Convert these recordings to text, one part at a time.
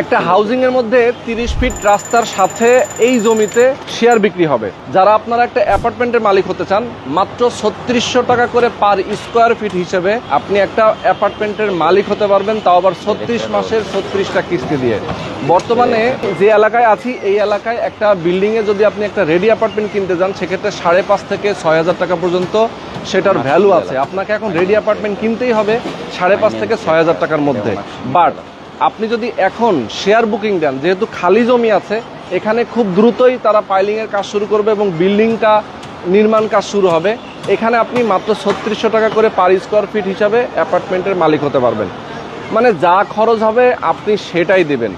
একটা হাউজিং এর মধ্যে তিরিশ ফিট রাস্তার সাথে এই জমিতে শেয়ার বিক্রি হবে। যারা আপনারা একটা অ্যাপার্টমেন্টের মালিক হতে চান মাত্র ছত্রিশশো টাকা করে পার স্কোয়ার ফিট হিসেবে আপনি একটা অ্যাপার্টমেন্টের মালিক হতে পারবেন তাও আবার ছত্রিশ মাসের ছত্রিশটা কিস্তি দিয়ে। বর্তমানে যে এলাকায় আছি এই এলাকায় একটা বিল্ডিং এ যদি আপনি একটা রেডি অ্যাপার্টমেন্ট কিনতে যান সেক্ষেত্রে সাড়ে পাঁচ থেকে ছয় হাজার টাকা পর্যন্ত সেটার ভ্যালু আছে। আপনাকে এখন রেডি অ্যাপার্টমেন্ট কিনতেই হবে সাড়ে পাঁচ থেকে ছয় হাজার টাকার মধ্যে। বাট আপনি যদি এখন শেয়ার বুকিং দেন, যেহেতু খালি জমি আছে, এখানে খুব দ্রুতই তারা পাইলিংয়ের কাজ শুরু করবে এবং বিল্ডিংটা নির্মাণ কাজ শুরু হবে। এখানে আপনি মাত্র ছত্রিশশো টাকা করে পার স্কোয়ার ফিট হিসাবে অ্যাপার্টমেন্টের মালিক হতে পারবেন। মানে যা খরচ হবে আপনি সেটাই দেবেন।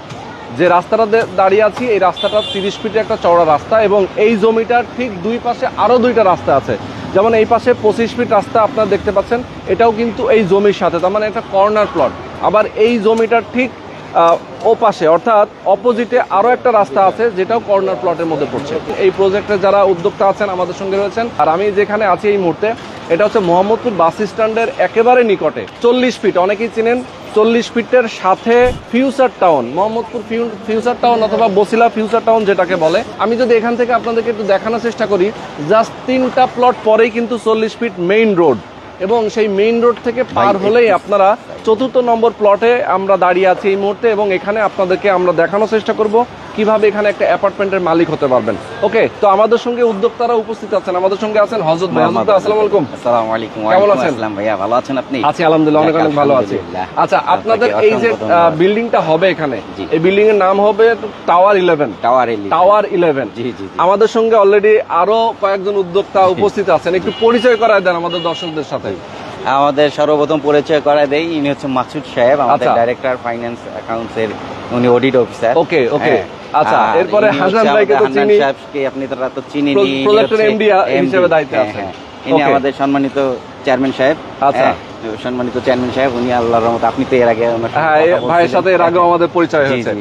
যে রাস্তাটা দাঁড়িয়ে আছি, এই রাস্তাটা তিরিশ ফিটে একটা চওড়া রাস্তা এবং এই জমিটার ঠিক দুই পাশে আরও দুইটা রাস্তা আছে। যেমন এই পাশে পঁচিশ ফিট রাস্তা আপনারা দেখতে পাচ্ছেন, এটাও কিন্তু এই জমির সাথে, তার মানে একটা কর্নার প্লট আবার এই জমিটার ঠিক আহ, ও পাশে অর্থাৎ অপোজিটে আরও একটা রাস্তা আছে যেটাও কর্নার প্লটের মধ্যে পড়ছে। এই প্রজেক্টে যারা উদ্যোক্তা আছেন আমাদের সঙ্গে রয়েছেন। আর আমি যেখানে আছি এই মুহূর্তে এটা হচ্ছে মোহাম্মদপুর বাস স্ট্যান্ডের একেবারে নিকটে চল্লিশ ফিট অনেকেই চিনেন চল্লিশ ফিটের সাথে ফিউচার টাউন মোহাম্মদপুর ফিউ- ফিউচার টাউন অথবা বসিলা ফিউচার টাউন যেটাকে বলে। আমি যদি এখান থেকে আপনাদেরকে একটু দেখানোর চেষ্টা করি জাস্ট তিনটা প্লট পরেই কিন্তু চল্লিশ ফিট মেইন রোড এবং সেই মেইন রোড থেকে পার হলেই আপনারা চতুর্থ নম্বর প্লটে আমরা দাঁড়িয়ে আছি এই মুহূর্তে এবং এখানে আপনাদেরকে আমরা দেখানোর চেষ্টা করব। কীভাবে এখানে একটা অ্যাপার্টমেন্টের মালিক হতে পারবেন? ওকে তো আমাদের সঙ্গে উদ্যোক্তারা উপস্থিত আছেন। আমাদের সঙ্গে আছেন হজরত ভাই। হজরত আসসালামু আলাইকুম। আসসালামু আলাইকুম। কেমন ওয়ালাইকুম আছেন? ভাইয়া ভালো আছেন আপনি? আছি আলহামদুলিল্লাহ অনেক অনেক ভালো আছি। আচ্ছা আপনাদের এই যে বিল্ডিংটা হবে এখানে এই বিল্ডিং এর নাম হবে টাওয়ার ইলেভেন টাওয়ার এলি টাওয়ার ইলেভেন জি জি। আমাদের সঙ্গে অলরেডি আরও কয়েকজন উদ্যোক্তা উপস্থিত আছেন। একটু পরিচয় করায় দেন আমাদের দর্শকদের সাথে। আমাদের সর্বপ্রথম পরিচয় করায় দেই। ইনি হচ্ছে মাসুদ সাহেব আমাদের। ডাইরেক্টর ফাইন্যান্স অ্যাকাউন্টস এর উনি অডিট অফিসার ওকে ওকে আচ্ছা এরপরে হাসান ভাইকে তো চিনি সাহেবকে আপনি তারা তো চিনি এর হিসেবে দায়িত্বে আছেন। ইনি আমাদের সম্মানিত চেয়ারম্যান সাহেব। আচ্ছা। হ্যাঁ, সম্মানিত চেয়ারম্যান সাহেব উনি আল্লাহর রহমত আপনি তো এর আগে হ্যাঁ ভাইয়ের সাথে এর আগেও আমাদের পরিচয় হয়েছে।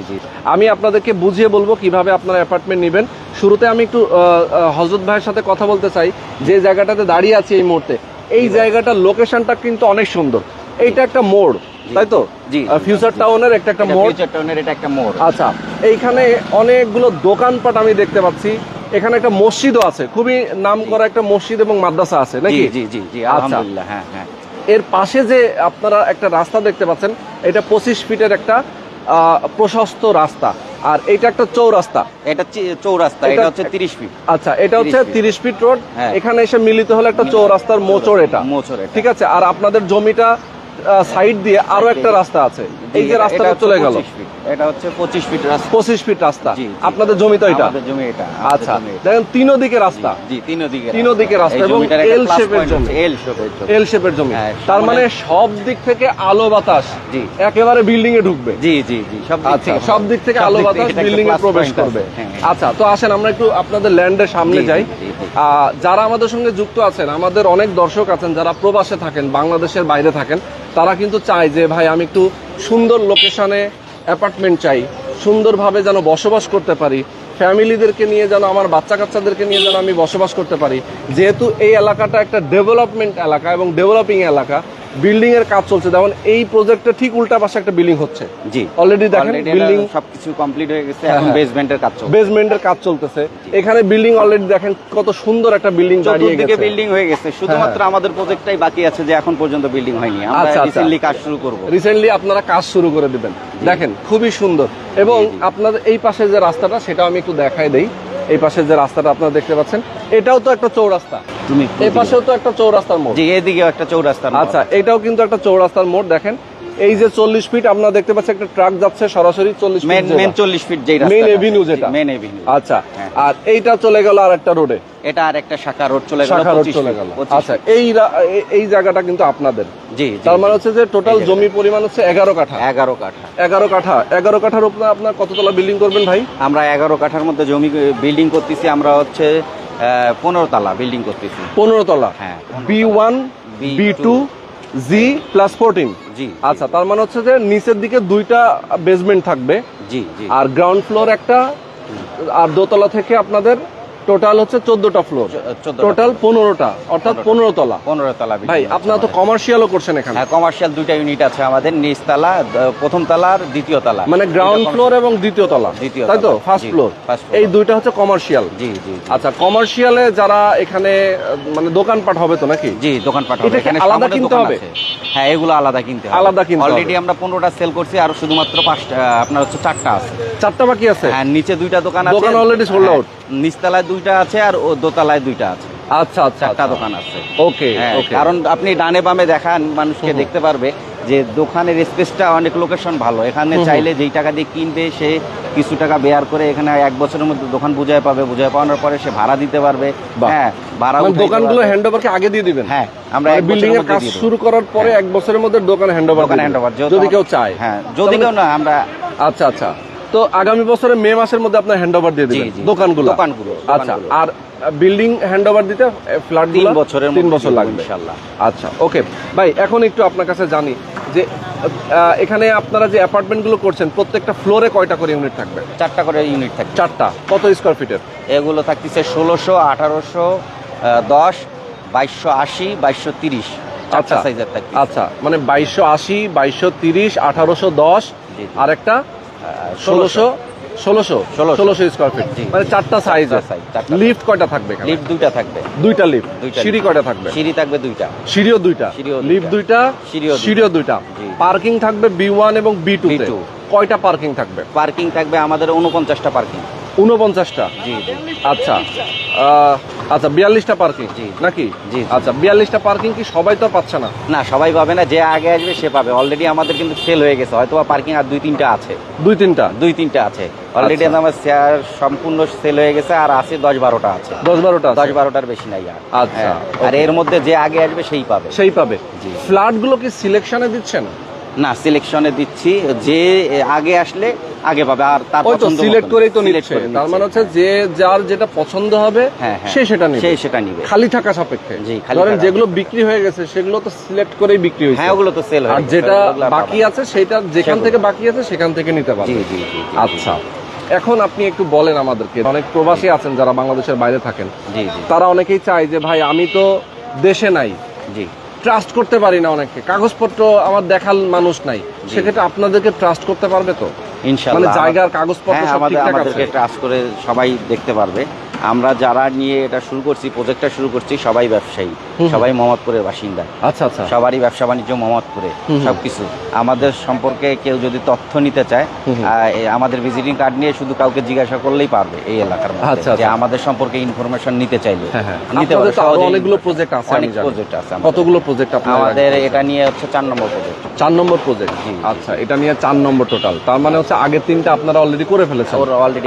আমি আপনাদেরকে বুঝিয়ে বলব কীভাবে আপনারা অ্যাপার্টমেন্ট নেবেন। শুরুতে আমি একটু হজরত ভাইয়ের সাথে কথা বলতে চাই। যে জায়গাটাতে দাঁড়িয়ে আছি এই মুহূর্তে এই জায়গাটার লোকেশনটা কিন্তু অনেক সুন্দর। এইটা একটা মোড় তাই তো? জি। ফিউচার টাউনের একটা একটা মোড়। ফিউচার টাউনের এটা একটা মোড়। আচ্ছা এইখানে অনেকগুলো দোকানপাট আমি দেখতে পাচ্ছি। এখানে একটা মসজিদও আছে খুবই নাম করা একটা মসজিদ এবং মাদ্রাসা আছে নাকি? জি জি জি আচ্ছা। আলহামদুলিল্লাহ হ্যাঁ হ্যাঁ। এর পাশে যে আপনারা একটা রাস্তা দেখতে পাচ্ছেন এটা পঁচিশ ফিটের একটা আহ, প্রশস্ত রাস্তা। আর এটা একটা চৌরাস্তা। এটা চৌরাস্তা এটা- হচ্ছে তিরিশ ফিট। আচ্ছা এটা হচ্ছে 30 তিরিশ ফিট রোড। হ্যাঁ। এখানে এসে মিলিত হলো একটা চৌরাস্তার মোচড় এটা। মোচড় ঠিক আছে? আর আপনাদের জমিটা সাইড দিয়ে আরও একটা রাস্তা আছে। এই যে রাস্তাটা চলে গেল। এটা হচ্ছে পঁচিশ ফিট রাস্তা। পঁচিশ ফিট রাস্তা। আপনাদের জমি তো এটা? জমি এটা আচ্ছা দেখেন তিনো দিকে রাস্তা। জি তিনো দিকে তিনো দিকে রাস্তা এবং জমি। এল শেপের জমি। এল শেপের জমি। হ্যাঁ, তার মানে সব দিক থেকে আলো বাতাস জি। একেবারে বিল্ডিং এ ঢুকবে। জি জি জি সব দিক আচ্ছা থেকে। সব দিক থেকে আলো বাতাস বিল্ডিং এ প্রবেশ করবে। হ্যাঁ, হ্যাঁ। আচ্ছা তো আসেন আমরা একটু আপনাদের ল্যান্ডের সামনে যাই। যারা আমাদের সঙ্গে যুক্ত আছেন আমাদের অনেক দর্শক আছেন যারা প্রবাসে থাকেন বাংলাদেশের বাইরে থাকেন তারা কিন্তু চায় যে, ভাই, আমি একটু সুন্দর লোকেশনে অ্যাপার্টমেন্ট চাই। সুন্দরভাবে যেন বসবাস করতে পারি। ফ্যামিলিদেরকে নিয়ে যেন, আমার বাচ্চা কাচ্চাদেরকে নিয়ে যেন আমি বসবাস করতে পারি। যেহেতু এই এলাকাটা একটা ডেভেলপমেন্ট এলাকা এবং ডেভেলপিং এলাকা বিল্ডিং এর কাজ চলছে। যেমন এই প্রজেক্টের ঠিক উল্টা পাশে একটা বিল্ডিং হচ্ছে। জি। Already দেখেন এটা সবকিছু কমপ্লিট হয়ে গেছে হ্যাঁ, এখন হ্যাঁ। বেসমেন্টের কাজ চলছে। বেসমেন্টের কাজ চলতেছে। এখানে বিল্ডিং অলরেডি দেখেন কত সুন্দর একটা বিল্ডিং দাঁড়িয়ে চতুর্দিকে গেছে। বিল্ডিং হয়ে গেছে। শুধুমাত্র আমাদের প্রজেক্টটাই বাকি আছে যে এখন পর্যন্ত বিল্ডিং হয়নি। আমরা আচ্ছা, আচ্ছা। রিসেন্টলি কাজ শুরু করব। রিসেন্টলি আপনারা কাজ শুরু করে দিবেন। দেখেন খুবই সুন্দর। এবং। আপনাদের এই পাশে যে রাস্তাটা সেটা আমি একটু দেখাই দেই। এই পাশে যে রাস্তাটা আপনারা দেখতে পাচ্ছেন এটাও তো একটা চৌরাস্তা। তুমি এই পাশেও তো একটা চৌরাস্তার মোড়। জি এদিকেও একটা চৌরাস্তার মোড়। আচ্ছা এটাও কিন্তু একটা চৌরাস্তার মোড় দেখেন। এই যে চল্লিশ ফিট আপনারা দেখতে পাচ্ছেন একটা ট্রাক যাচ্ছে সরাসরি চল্লিশ মেন মেন চল্লিশ ফিট যেই মেন এভিনিউ যেটা। মেন এভিনিউ আচ্ছা হ্যাঁ। আর এইটা চলে গেল আর একটা রোডে এটা আর একটা শাখা রোড চলে গেল শাখা রোড চলে গেল। আচ্ছা এই এই- জায়গাটা কিন্তু আপনাদের। জি তার মানে হচ্ছে যে টোটাল জমি পরিমাণ হচ্ছে এগারো কাঠা। এগারো কাঠা। এগারো কাঠা। এগারো কাঠার উপরে আপনার কততলা বিল্ডিং করবেন ভাই? আমরা এগারো কাঠার মধ্যে জমি বিল্ডিং করতেছি আমরা হচ্ছে পনেরো তলা বিল্ডিং করতেছি। পনেরো তলা। হ্যাঁ, B one B two G plus fourteen G আচ্ছা তার মানে হচ্ছে যে নিচের দিকে দুইটা বেসমেন্ট থাকবে। জি জি। আর গ্রাউন্ড ফ্লোর একটা আর দোতলা থেকে আপনাদের টোটাল হচ্ছে চোদ্দটা ফ্লোর টোটাল পনেরোটা অর্থাৎ পনেরো তলা পনেরো তলা ভাই আপনারা তো কমার্শিয়ালও করছেন এখানে। হ্যাঁ কমার্শিয়াল দুইটা ইউনিট আছে আমাদের নিচতলা প্রথম তলা দ্বিতীয় তলা। মানে গ্রাউন্ড ফ্লোর এবং দ্বিতীয় তলা। দ্বিতীয় তাই তো? ফার্স্ট ফ্লোর এই দুইটা হচ্ছে কমার্শিয়াল জি জি। আচ্ছা কমার্শিয়ালে যারা এখানে মানে দোকানপাট হবে তো নাকি? জি দোকানপাট এটা হবে এখানে আলাদা কিনতে হবে? হ্যাঁ এগুলো আলাদা কিনতে হবে। আলাদা কিনতে অলরেডি আমরা পনেরোটা সেল করছি আর শুধুমাত্র পাঁচটা আপনার হচ্ছে চারটা আছে। চারটা বাকি আছে? হ্যাঁ নিচে দুইটা দোকান আছে। দোকান sold হ্যাঁ, out? নিচতলায় দুইটা আছে আর ও দোতলায় দুইটা আছে। আচ্ছা আচ্ছা চারটা দোকান আছে। ওকে হ্যাঁ, কারণ আপনি ডানে বামে দেখান মানুষকে দেখতে পারবে যে দোকানের স্পেসটা অনেক লোকেশন ভালো। এখানে। চাইলে যেই টাকা দিয়ে কিনবে সে কিছু টাকা বেয়ার করে এখানে এক বছরের মধ্যে দোকান বুঝায় পাবে বুঝায় পাওয়ানোর পরে সে ভাড়া দিতে পারবে। হ্যাঁ ভাড়া মানে দোকানগুলো হ্যান্ড ওভারকে আগে দিয়ে দিবেন? হ্যাঁ আমরা এক বিল্ডিং এর কাজ শুরু করার পরে এক বছরের মধ্যে দোকান হ্যান্ড ওভার দোকান হ্যান্ড ওভার যদি কেউ চায়। হ্যাঁ যদি কেউ না আমরা আচ্ছা আচ্ছা। তো আগামী বছরে মে মাসের মধ্যে আপনার হ্যান্ড ওভার দিয়ে দিবেন দোকানগুলো? দোকানগুলো আচ্ছা আর বিল্ডিং হ্যান্ড ওভার দিতে ফ্ল্যাট তিন বছরের তিন বছর লাগবে। ইনশাল্লাহ আচ্ছা ওকে ভাই এখন একটু আপনার কাছে জানি যে এখানে আপনারা যে অ্যাপার্টমেন্টগুলো করছেন প্রত্যেকটা ফ্লোরে কয়টা করে ইউনিট থাকবে? চারটা করে ইউনিট থাকবে। চারটা। কত স্কোয়ার ফিটের এগুলো থাকতেছে ষোলোশো আঠারোশো দশ বাইশশো আশি বাইশশো তিরিশ। আচ্ছা। আচ্ছা মানে বাইশশো আশি বাইশশো তিরিশ আঠারোশো দশ আর একটা ষোলোশো? ষোলোশো। 1600 ষোলোশো। স্কোয়ার ফিট মানে চারটা সাইজ চারটা লিফট কয়টা থাকবে? লিফট দুইটা থাকবে। দুইটা লিফট সিঁড়ি কয়টা থাকবে? সিঁড়ি থাকবে দুইটা। সিঁড়িও দুইটা। লিফট দুইটা। সিঁড়িও দুইটা। পার্কিং থাকবে বি ওয়ান এবং বি টু কয়টা পার্কিং থাকবে? পার্কিং থাকবে আমাদের উনপঞ্চাশটা পার্কিং উনপঞ্চাশটা জি আচ্ছা। আচ্ছা বিয়াল্লিশটা পার্কিং। নাকি? জি। আচ্ছা বিয়াল্লিশটা পার্কিং কি সবাই তো পাচ্ছে না? না সবাই পাবে না যে আগে আসবে সে পাবে। অলরেডি আমাদের কিন্তু সেল হয়ে গেছে। হয়তো পার্কিং আর দুই তিনটা আছে। দুই তিনটা? দুই তিনটা আছে। অলরেডি আচ্ছা। আমার শেয়ার সম্পূর্ণ সেল হয়ে গেছে আর আছে দশ বারোটা আছে। দশ বারোটা দশ বারোটার বেশি নাই আর। আচ্ছা, হ্যাঁ। আর এর মধ্যে যে আগে আসবে সেই পাবে। সেই পাবে। জি। ফ্ল্যাটগুলো কি সিলেকশনে দিচ্ছেন? না সিলেকশনে দিচ্ছি। যে আগে আসলে আগে পাবে আর তার পছন্দ সিলেক্ট করেই তো নিচ্ছে। তার মানে হচ্ছে যে যার যেটা পছন্দ হবে হ্যাঁ, হ্যাঁ। সে সেটা নিবে। সে সেটা নিবে। খালি থাকা সাপেক্ষে। জি, খালি ধরেন যেগুলো বিক্রি হয়ে গেছে সেগুলো তো সিলেক্ট করেই বিক্রি হয়েছে। হ্যাঁ ওগুলো তো সেল আর যেটা বাকি আছে সেটা যেখান থেকে বাকি আছে সেখান থেকে নিতে পারবে। জি জি আচ্ছা। এখন আপনি একটু বলেন আমাদেরকে। অনেক প্রবাসী আছেন যারা বাংলাদেশের বাইরে থাকেন। জি জি। তারা অনেকেই চায় যে ভাই আমি তো দেশে নাই। জি। ট্রাস্ট করতে পারি না অনেককে। কাগজপত্র আমার দেখাল মানুষ নাই। সেক্ষেত্রে আপনাদেরকে ট্রাস্ট করতে পারবে তো? ইনশাআল্লাহ মানে জায়গার কাগজপত্র হ্যাঁ সব আমাদের আমাদেরকে ট্রাস্ট করে সবাই দেখতে পারবে। আমরা যারা নিয়ে এটা শুরু করছি প্রজেক্টটা শুরু করছি সবাই ব্যবসায়ী। সবাই মোহাম্মদপুরের বাসিন্দা। আচ্ছা আচ্ছা। সবারই ব্যবসা বাণিজ্য মোহাম্মদপুরে হুম হুম। সবকিছু। আমাদের সম্পর্কে কেউ যদি তথ্য নিতে চায় আমাদের ভিজিটিং কার্ড নিয়ে শুধু কাউকে জিজ্ঞাসা করলেই পারবে এই এলাকার মধ্যে। আচ্ছা, যে আচ্ছা। আমাদের সম্পর্কে ইনফরমেশন নিতে চাইলে। হ্যাঁ হ্যাঁ। নিতে পারবে অনেকগুলো প্রজেক্ট আছে। অনেক প্রজেক্ট আছে কতগুলো প্রজেক্ট আপনার আমাদের এটা নিয়ে হচ্ছে চার নম্বর প্রজেক্ট চার নম্বর প্রজেক্ট আচ্ছা এটা নিয়ে চার নম্বর টোটাল তার মানে হচ্ছে আগের তিনটা আপনারা অলরেডি করে ফেলেছেন।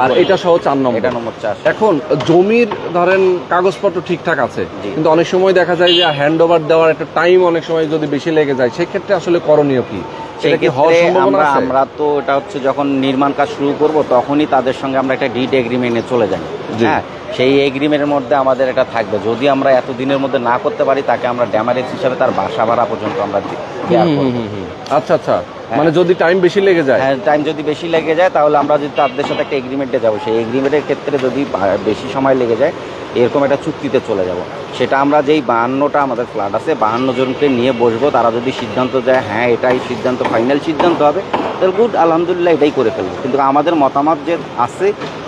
আর এটা সহ চার নম্বর। এটা নম্বর চার। এখন জমির ধরেন কাগজপত্র ঠিকঠাক আছে কিন্তু অনেক সময় দেখা যায় যে হ্যান্ড ওভার দেওয়ার একটা টাইম অনেক সময় যদি বেশি লেগে যায় সেক্ষেত্রে আসলে করণীয় কি? সেটা কি হওয়ার সম্ভাবনা আমরা আছে? আমরা তো এটা হচ্ছে যখন নির্মাণ কাজ শুরু করব তখনই তাদের সঙ্গে আমরা একটা ডিড এগ্রিমেন্টে চলে যাই। হ্যাঁ? সেই এগ্রিমেন্টের মধ্যে আমাদের এটা থাকবে। যদি আমরা এত দিনের মধ্যে না করতে পারি তাকে আমরা ড্যামারেজ হিসাবে তার বাসা ভাড়া পর্যন্ত আমরা দি- দেওয়ার হুম, করব। হুম, হুম, হুম। আচ্ছা আচ্ছা। মানে যদি টাইম বেশি লেগে যায়? হ্যাঁ টাইম যদি বেশি লেগে যায় তাহলে আমরা যদি তাদের সাথে একটা এগ্রিমেন্টে যাব। সেই এগ্রিমেন্টের ক্ষেত্রে যদি বেশি সময় লেগে যায় এরকম একটা চুক্তিতে চলে যাব। সেটা আমরা যেই বাহান্নটা আমাদের ফ্ল্যাট আছে বাহান্ন জনকে নিয়ে বসবো তারা যদি সিদ্ধান্ত দেয় হ্যাঁ এটাই সিদ্ধান্ত ফাইনাল সিদ্ধান্ত হবে তাহলে গুড আলহামদুলিল্লাহ এটাই করে ফেলব। কিন্তু আমাদের মতামত যে আছে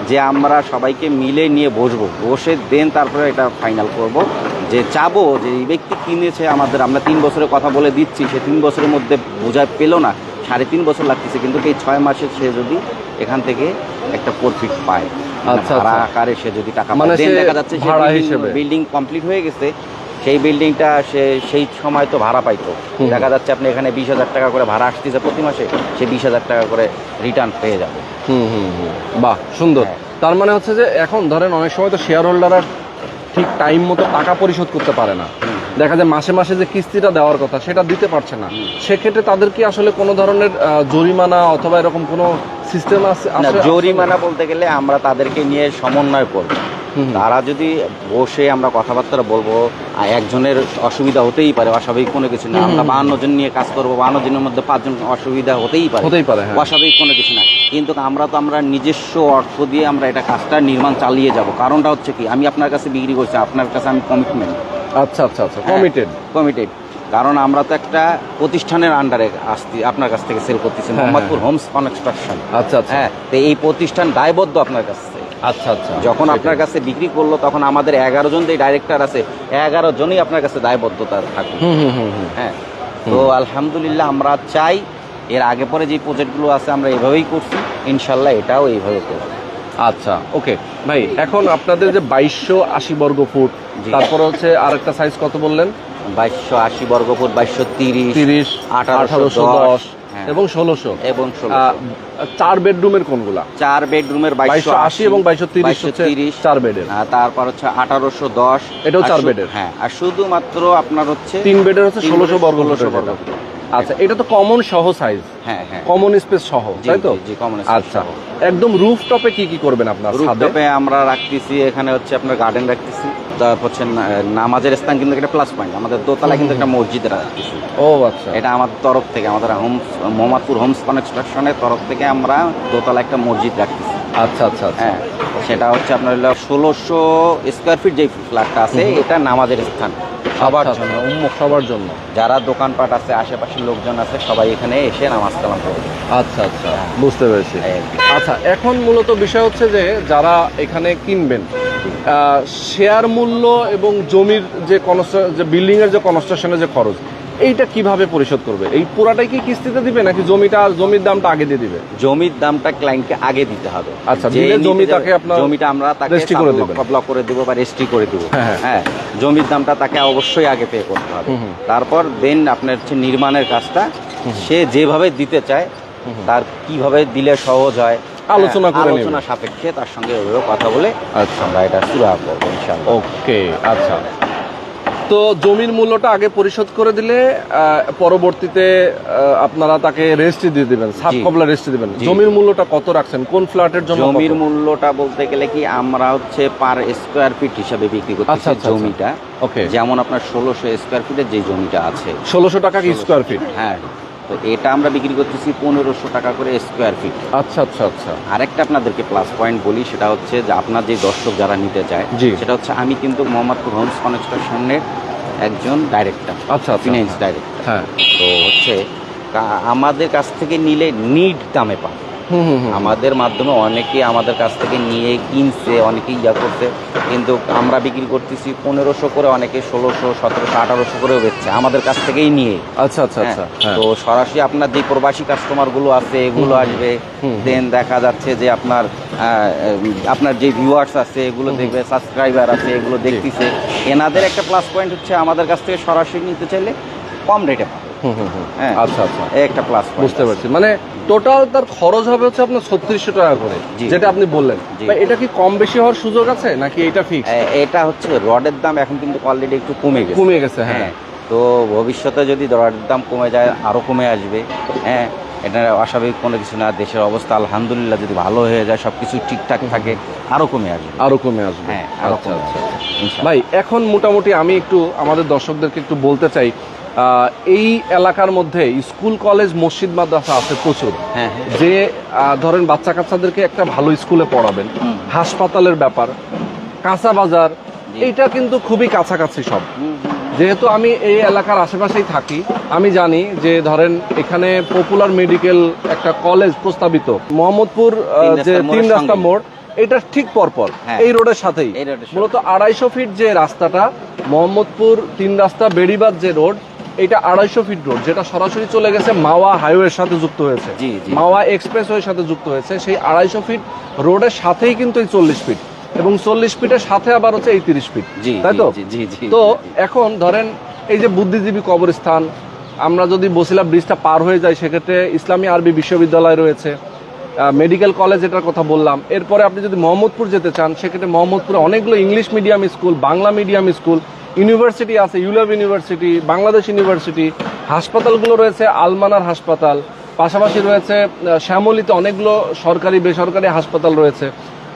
যে আমরা সবাইকে মিলে নিয়ে বসবো বসে দেন তারপরে এটা ফাইনাল করব। যে চাবো যে এই ব্যক্তি কিনেছে আমাদের আমরা তিন বছরের কথা বলে দিচ্ছি সে তিন বছরের মধ্যে বোঝায় পেল না সাড়ে তিন বছর লাগতেছে কিন্তু এই ছয় মাসে সে যদি এখান থেকে একটা প্রফিট পায়। মানে আচ্ছা, ভাড়া আচ্ছা। আকারে সে যদি টাকা মানে দেখা যাচ্ছে বিল্ডিং কমপ্লিট হয়ে গেছে সেই বিল্ডিংটা সে সেই সময় তো ভাড়া পাইতো। দেখা যাচ্ছে আপনি এখানে বিশ হাজার টাকা করে ভাড়া আসতেছে প্রতি মাসে সে বিশ হাজার টাকা করে রিটার্ন পেয়ে যাবে। হুম হুম হুম। বাহ সুন্দর। হ্যাঁ। তার মানে হচ্ছে যে এখন ধরেন অনেক সময় তো শেয়ার হোল্ডাররা ঠিক টাইম মতো টাকা পরিশোধ করতে পারে না। দেখা যায় মাসে মাসে যে কিস্তিটা দেওয়ার কথা সেটা দিতে পারছে না। সেক্ষেত্রে তাদের কি আসলে কোনো ধরনের জরিমানা অথবা এরকম কোনো সিস্টেম আছে? জরিমানা বলতে গেলে আমরা তাদেরকে নিয়ে সমন্বয় করব। তারা যদি বসে আমরা কথাবার্তা বলব একজনের অসুবিধা হতেই পারে অস্বাভাবিক কোনো কিছু না। আমরা। বাহান্ন জন নিয়ে কাজ করব বাহান্ন জনের মধ্যে পাঁচজন অসুবিধা হতেই পারে। হতেই পারে হ্যাঁ। অস্বাভাবিক কোনো কিছু না। কিন্তু আমরা তো আমরা নিজস্ব অর্থ দিয়ে আমরা এটা কাজটা নির্মাণ চালিয়ে যাব। কারণটা হচ্ছে কি আমি আপনার কাছে বিক্রি করছি আপনার কাছে আমি কমিটমেন্ট আচ্ছা আচ্ছা আচ্ছা হ্যাঁ। কমিটেড কমিটেড কারণ আমরা তো একটা প্রতিষ্ঠানের আন্ডারে আসছি আপনার কাছ থেকে সেল করতেছি হ্যাঁ, মোহাম্মদপুর হোমস কনস্ট্রাকশন আচ্ছা আচ্ছা। হ্যাঁ তো এই প্রতিষ্ঠান দায়বদ্ধ আপনার কাছে। আচ্ছা আচ্ছা। যখন আপনার কাছে বিক্রি করল তখন আমাদের এগারো জন যে ডাইরেক্টর আছে এগারো জনই আপনার কাছে দায়বদ্ধতা থাকবে হ্যাঁ? তো আলহামদুলিল্লাহ আমরা চাই এর আগে পরে যে প্রজেক্টগুলো আছে আমরা এভাবেই করছি। ইনশাল্লাহ এটাও এইভাবে করব। আচ্ছা ওকে। ভাই এখন আপনাদের যে বাইশশো আশি বর্গ ফুট। তারপরে হচ্ছে আরেকটা সাইজ কত বললেন? বাইশশো আশি বর্গফুট বাইশশো তিরিশ তিরিশ আঠারোশো দশ। এবং ষোলোশো। এবং চার বেডরুমের কোনগুলা? চার বেডরুমের বাইশশো আশি এবং বাইশশো তিরিশ তিরিশ। চার বেডের। তারপর হচ্ছে আঠারোশো দশ। এটাও চার বেডের। হ্যাঁ আর শুধুমাত্র আপনার হচ্ছে তিন বেডের হচ্ছে ষোলোশো বর্গ বর্গ আচ্ছা এটা তো কমন সহ সাইজ হ্যাঁ হ্যাঁ। কমন স্পেস সহ তাই তো? আচ্ছা। একদম রুফ টপে কি কি করবেন আপনার রুফটপে আমরা রাখতেছি এখানে হচ্ছে আপনার গার্ডেন রাখতেছি তারপর হচ্ছে নামাজের স্থান কিন্তু একটা প্লাস পয়েন্ট আমাদের দোতলা কিন্তু একটা মসজিদ রাখতেছি। ও আচ্ছা। এটা আমাদের তরফ থেকে আমাদের হোমস মোহাম্মদপুর হোমস কনস্ট্রাকশনের তরফ থেকে আমরা দোতলা একটা মসজিদ রাখতেছি। আচ্ছা আচ্ছা আচ্ছা। হ্যাঁ সেটা হচ্ছে আপনার ষোলোশো স্কোয়ার ফিট যে ফ্ল্যাটটা আছে এটা নামাজের স্থান। সবার জন্য। উন্মুখ সবার জন্য। যারা দোকানপাট আছে আশেপাশের লোকজন আছে সবাই এখানে এসে নামাজ কালাম করবে আচ্ছা আচ্ছা বুঝতে পেরেছি। কি। আচ্ছা এখন মূলত বিষয় হচ্ছে যে যারা এখানে কিনবেন শেয়ার মূল্য এবং জমির যে কনস্ট্রা- যে বিল্ডিংয়ের এর যে কনস্ট্রাকশনের যে খরচ এইটা কীভাবে পরিশোধ করবে এই পুরাটাই কি কিস্তিতে দিবে নাকি জমিটা জমির দামটা আগে দিয়ে দিবে জমির দামটা ক্লায়েন্টকে আগে দিতে হবে আচ্ছা, যে দিলে নিতে জমি তাকে আপনার জমিটা আমরা তাকে রেজিস্ট্রি করে দেবেন। ব্লক করে দেবো বা রেজিস্ট্রি করে দেবো হ্যাঁ, হ্যাঁ। হ্যাঁ জমির দামটা তাকে অবশ্যই আগে পে করতে হবে। তারপর দেন আপনার হচ্ছে নির্মাণের কাজটা সে যেভাবে দিতে চায়। তার কীভাবে দিলে সহজ হয় আলোচনা হ্যাঁ, করে নেবে। আলোচনা সাপেক্ষে তার সঙ্গে ওইভাবে কথা বলে আচ্ছা আমরা এটা শুরু করব ইনশাআল্লাহ ওকে আচ্ছা তো জমির মূল্যটা আগে পরিশোধ করে দিলে পরবর্তীতে আপনারা তাকে রেজিস্ট্রি দিয়ে দিবেন সাত। কবলা রেজিস্ট্রি দিবেন। জমির মূল্যটা কত রাখছেন? কোন ফ্ল্যাটের জন্য জমির মূল্যটা বলতে গেলে কি আমরা হচ্ছে পার স্কোয়ার ফিট হিসাবে বিক্রি করতে করতেছি আচ্ছা, জমিটা। ওকে যেমন আপনার ষোলোশো স্কোয়ার ফিটের যে জমিটা আছে। ষোলোশো টাকা স্কোয়ার ফিট হ্যাঁ। তো এটা আমরা বিক্রি করতেছি পনেরোশো টাকা করে স্কোয়ার ফিট আচ্ছা আচ্ছা আচ্ছা। আরেকটা আপনাদেরকে প্লাস পয়েন্ট বলি সেটা হচ্ছে যে আপনার যে দর্শক যারা নিতে চায়। সেটা হচ্ছে আমি কিন্তু মোহাম্মদপুর হোমস কনস্ট্রাকশনের একজন ডাইরেক্টর আচ্ছা আচ্ছা ফিনান্স ডাইরেক্টর হ্যাঁ। তো হচ্ছে আমাদের কাছ থেকে নিলে নিড দামে হুম আমাদের মাধ্যমে অনেকে আমাদের কাছ থেকে নিয়ে কিনছে অনেকেই ইয়া করছে কিন্তু আমরা বিক্রি করতেছি পনেরোশো করে অনেকে ষোলোশো সতেরোশো আঠারোশো করেও বেচছে আমাদের কাছ থেকেই নিয়ে। আচ্ছা আচ্ছা আচ্ছা হ্যাঁ, হ্যাঁ। তো সরাসরি আপনার যে প্রবাসী কাস্টমারগুলো আছে এগুলো আসবে। দেন দেখা যাচ্ছে যে আপনার আপনার যে ভিউয়ার্স আছে এগুলো দেখবে সাবস্ক্রাইবার আছে এগুলো দেখতেছে। এনাদের একটা প্লাস পয়েন্ট হচ্ছে আমাদের কাছ থেকে সরাসরি নিতে চাইলে কম রেটে পাবে। হ্যাঁ। আচ্ছা আচ্ছা। একটা প্লাস বুঝতে পারছি। মানে টোটাল তার খরচ হবে হচ্ছে আপনার ছত্রিশশো টাকা করে যেটা আপনি বললেন। এটা কি কম বেশি হওয়ার সুযোগ আছে নাকি এটা ফিক্স এটা হচ্ছে রডের দাম এখন কিন্তু অলরেডি একটু কমে গেছে। কমে গেছে হ্যাঁ। হ্যাঁ তো ভবিষ্যতে যদি রডের দাম কমে যায় আরও কমে আসবে হ্যাঁ। এটা অস্বাভাবিক কোনো কিছু না দেশের অবস্থা আলহামদুলিল্লাহ যদি ভালো হয়ে যায় সব কিছু ঠিকঠাক থাকে আরও কমে আসবে। আরও কমে আসবে। হ্যাঁ আরও আচ্ছা কমে আচ্ছা আসবে ভাই এখন মোটামুটি আমি একটু আমাদের দর্শকদেরকে একটু বলতে চাই এই এলাকার মধ্যে স্কুল কলেজ মসজিদ মাদ্রাসা আছে প্রচুর হ্যাঁ হ্যাঁ যে ধরেন বাচ্চা কাচ্চাদেরকে একটা ভালো স্কুলে পড়াবেন হাসপাতালের ব্যাপার কাঁচা বাজার জি। এইটা কিন্তু খুবই কাছাকাছি সব। যেহেতু আমি এই এলাকার আশেপাশেই থাকি আমি জানি যে ধরেন এখানে পপুলার মেডিকেল একটা কলেজ প্রস্তাবিত মোহাম্মদপুর যে তিন রাস্তা মোড় এটা ঠিক পরপর হ্যাঁ। এই রোডের সাথেই। মূলত আড়াইশো ফিট যে রাস্তাটা মোহাম্মদপুর তিন রাস্তা বেড়িবাদ যে রোড এটা আড়াইশো ফিট রোড যেটা সরাসরি চলে গেছে মাওয়া হাইওয়ের সাথে যুক্ত হয়েছে। মাওয়া এক্সপ্রেসওয়ের সাথে যুক্ত হয়েছে। সেই আড়াইশো ফিট রোডের সাথেই কিন্তু এই চল্লিশ ফিট এবং চল্লিশ ফিটের সাথে আবার হচ্ছে এই তিরিশ ফিট তাই তো? জি জি জি তো এখন ধরেন এই যে বুদ্ধিজীবী কবরস্থান আমরা যদি বসিলা ব্রিজটা পার হয়ে যাই সেক্ষেত্রে ইসলামী আরবি বিশ্ববিদ্যালয় রয়েছে মেডিকেল কলেজ এটার কথা বললাম। এরপরে আপনি যদি মোহাম্মদপুর যেতে চান সেক্ষেত্রে মোহাম্মদপুরে অনেকগুলো English medium school Bangla medium school university আছে ইউলেভ ইউনিভার্সিটি বাংলাদেশ ইউনিভার্সিটি হাসপাতালগুলো রয়েছে আলমানার হাসপাতাল পাশাপাশি রয়েছে শ্যামলীতে অনেকগুলো সরকারি বেসরকারি হাসপাতাল রয়েছে।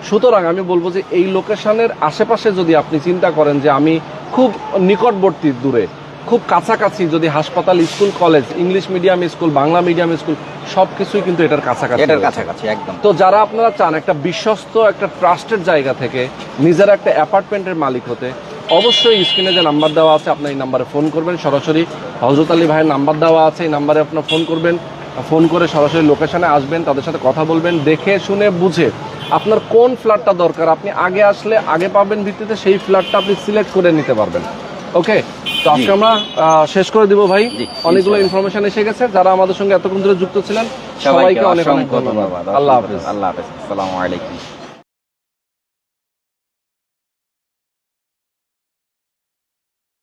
সুতরাং আমি বলব যে এই লোকেশনের আশেপাশে যদি আপনি চিন্তা করেন যে আমি খুব নিকটবর্তী দূরে খুব কাছাকাছি যদি হাসপাতাল school college English medium school Bangla medium school সব কিছুই কিন্তু এটার কাছাকাছি এটার কাছাকাছি একদম। তো যারা আপনারা চান একটা বিশ্বস্ত একটা ট্রাস্টের জায়গা থেকে নিজের একটা অ্যাপার্টমেন্টের মালিক হতে অবশ্যই স্ক্রিনে যে নাম্বার দেওয়া আছে আপনার এই নাম্বারে ফোন করবেন। সরাসরি হজরত আলী ভাইয়ের নাম্বার দেওয়া আছে এই নাম্বারে আপনার ফোন করবেন। ফোন করে সরাসরি লোকেশনে আসবেন তাদের সাথে কথা বলবেন দেখে শুনে বুঝে। আপনার কোন ফ্ল্যাটটা দরকার? আপনি আগে আসলে আগে পাবেন ভিত্তিতে সেই ফ্ল্যাটটা আপনি সিলেক্ট করে নিতে পারবেন। ওকে? তো আজকে আমরা শেষ করে দিব ভাই। অনেকগুলো ইনফরমেশন এসে গেছে। যারা আমাদের সঙ্গে এতক্ষণ ধরে যুক্ত ছিলেন সবাইকে অনেক অনেক ধন্যবাদ। আল্লাহ হাফিজ। আল্লাহ হাফেজ। আসসালামু আলাইকুম।